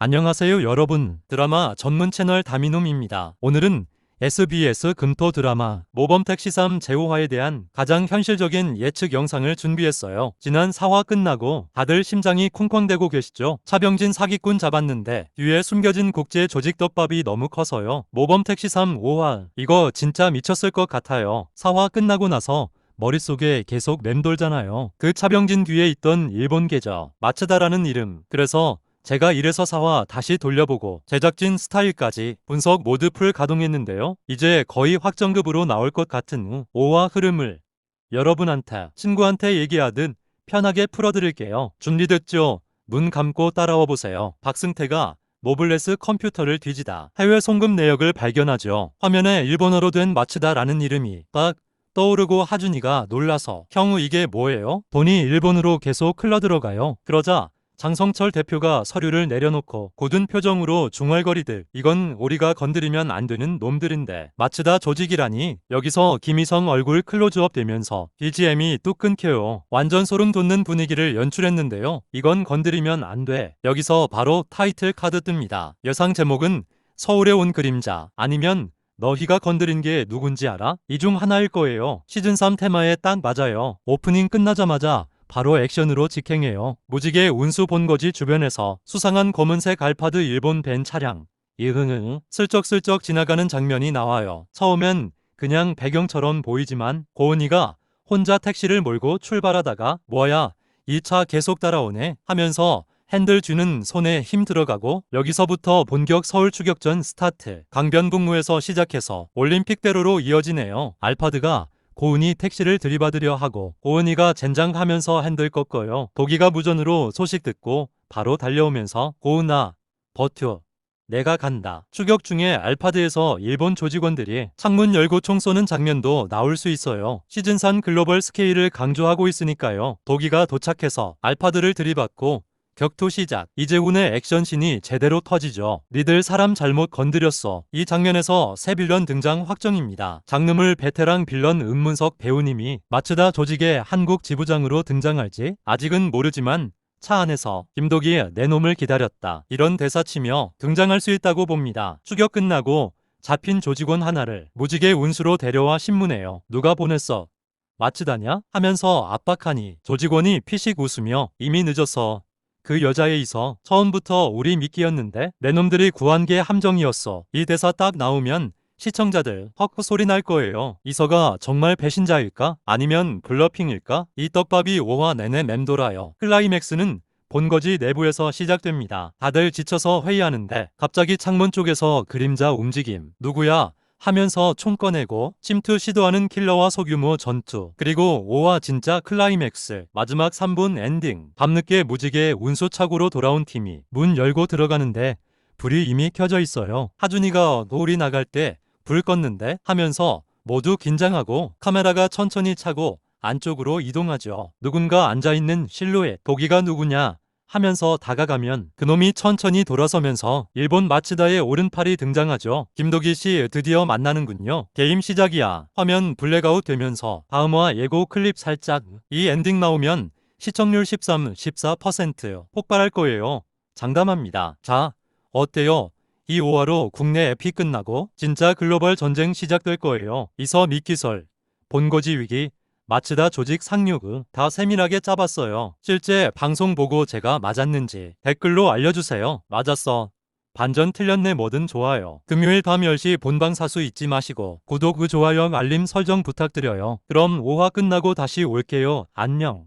안녕하세요 여러분 드라마 전문 채널 다미놈입니다. 오늘은 SBS 금토 드라마 모범택시3 제5화에 대한 가장 현실적인 예측 영상을 준비했어요. 지난 4화 끝나고 다들 심장이 쿵쾅대고 계시죠? 차병진 사기꾼 잡았는데 뒤에 숨겨진 국제 조직 떡밥이 너무 커서요. 모범택시 3 5화 이거 진짜 미쳤을 것 같아요. 4화 끝나고 나서 머릿속에 계속 맴돌잖아요. 그 차병진 뒤에 있던 일본 계좌 마츠다라는 이름 그래서 제가 이래서 사와 다시 돌려보고 제작진 스타일까지 분석 모두 풀 가동했는데요. 이제 거의 확정급으로 나올 것 같은 5화 흐름을 여러분한테 친구한테 얘기하듯 편하게 풀어드릴게요. 준비됐죠? 눈 감고 따라와 보세요. 박승태가 모블레스 컴퓨터를 뒤지다 해외 송금 내역을 발견하죠. 화면에 일본어로 된 마츠다라는 이름이 딱 떠오르고 하준이가 놀라서 형우 이게 뭐예요? 돈이 일본으로 계속 흘러들어가요. 그러자 장성철 대표가 서류를 내려놓고 굳은 표정으로 중얼거리듯 이건 우리가 건드리면 안 되는 놈들인데 마츠다 조직이라니 여기서 김희성 얼굴 클로즈업 되면서 BGM이 뚝 끊겨요. 완전 소름 돋는 분위기를 연출했는데요. 이건 건드리면 안 돼. 여기서 바로 타이틀 카드 뜹니다. 여상 제목은 서울에 온 그림자 아니면 너희가 건드린 게 누군지 알아? 이 중 하나일 거예요. 시즌3 테마에 딱 맞아요. 오프닝 끝나자마자 바로 액션으로 직행해요. 무지개 운수 본거지 주변에서 수상한 검은색 알파드 일본 벤 차량. 이흥흥 슬쩍슬쩍 지나가는 장면이 나와요. 처음엔 그냥 배경처럼 보이지만 고은이가 혼자 택시를 몰고 출발하다가 뭐야 이 차 계속 따라오네 하면서 핸들 쥐는 손에 힘 들어가고 여기서부터 본격 서울 추격전 스타트 강변북로에서 시작해서 올림픽대로로 이어지네요. 알파드가 고은이 택시를 들이받으려 하고 고은이가 젠장하면서 핸들 꺾어요. 도기가 무전으로 소식 듣고 바로 달려오면서 고은아 버텨 내가 간다. 추격 중에 알파드에서 일본 조직원들이 창문 열고 총 쏘는 장면도 나올 수 있어요. 시즌산 글로벌 스케일을 강조하고 있으니까요. 도기가 도착해서 알파드를 들이받고 격투 시작. 이재훈의 액션신이 제대로 터지죠. 니들 사람 잘못 건드렸어. 이 장면에서 새 빌런 등장 확정입니다. 장르물 베테랑 빌런 은문석 배우님이 마츠다 조직의 한국 지부장으로 등장할지 아직은 모르지만 차 안에서 김독이 내 놈을 기다렸다. 이런 대사치며 등장할 수 있다고 봅니다. 추격 끝나고 잡힌 조직원 하나를 무지개 운수로 데려와 신문해요. 누가 보냈어? 마츠다냐? 하면서 압박하니 조직원이 피식 웃으며 이미 늦었어. 그 여자에 있어 처음부터 우리 미끼였는데 내 놈들이 구한 게 함정이었어. 이 대사 딱 나오면 시청자들 헉 소리 날 거예요. 이서가 정말 배신자일까? 아니면 블러핑일까? 이 떡밥이 5화 내내 맴돌아요. 클라이맥스는 본거지 내부에서 시작됩니다. 다들 지쳐서 회의하는데 갑자기 창문 쪽에서 그림자 움직임. 누구야? 하면서 총 꺼내고 침투 시도하는 킬러와 소규모 전투 그리고 5화 진짜 클라이맥스 마지막 3분 엔딩. 밤늦게 무지개 운수차고로 돌아온 팀이 문 열고 들어가는데 불이 이미 켜져 있어요. 하준이가 노을이 나갈 때 불 껐는데 하면서 모두 긴장하고 카메라가 천천히 차고 안쪽으로 이동하죠. 누군가 앉아있는 실루엣. 도기가 누구냐 하면서 다가가면 그놈이 천천히 돌아서면서 일본 마츠다의 오른팔이 등장하죠. 김도기 씨 드디어 만나는군요. 게임 시작이야. 화면 블랙아웃 되면서 다음화 예고 클립 살짝 이 엔딩 나오면 시청률 13, 14% 폭발할 거예요. 장담합니다. 자, 어때요? 이 5화로 국내 에피 끝나고 진짜 글로벌 전쟁 시작될 거예요. 이서 미끼설, 본거지 위기, 마츠다 조직 상륙 다 세밀하게 짜봤어요. 실제 방송 보고 제가 맞았는지 댓글로 알려주세요. 맞았어. 반전 틀렸네 뭐든 좋아요. 금요일 밤 10시 본방 사수 잊지 마시고 구독, 좋아요, 알림 설정 부탁드려요. 그럼 5화 끝나고 다시 올게요. 안녕.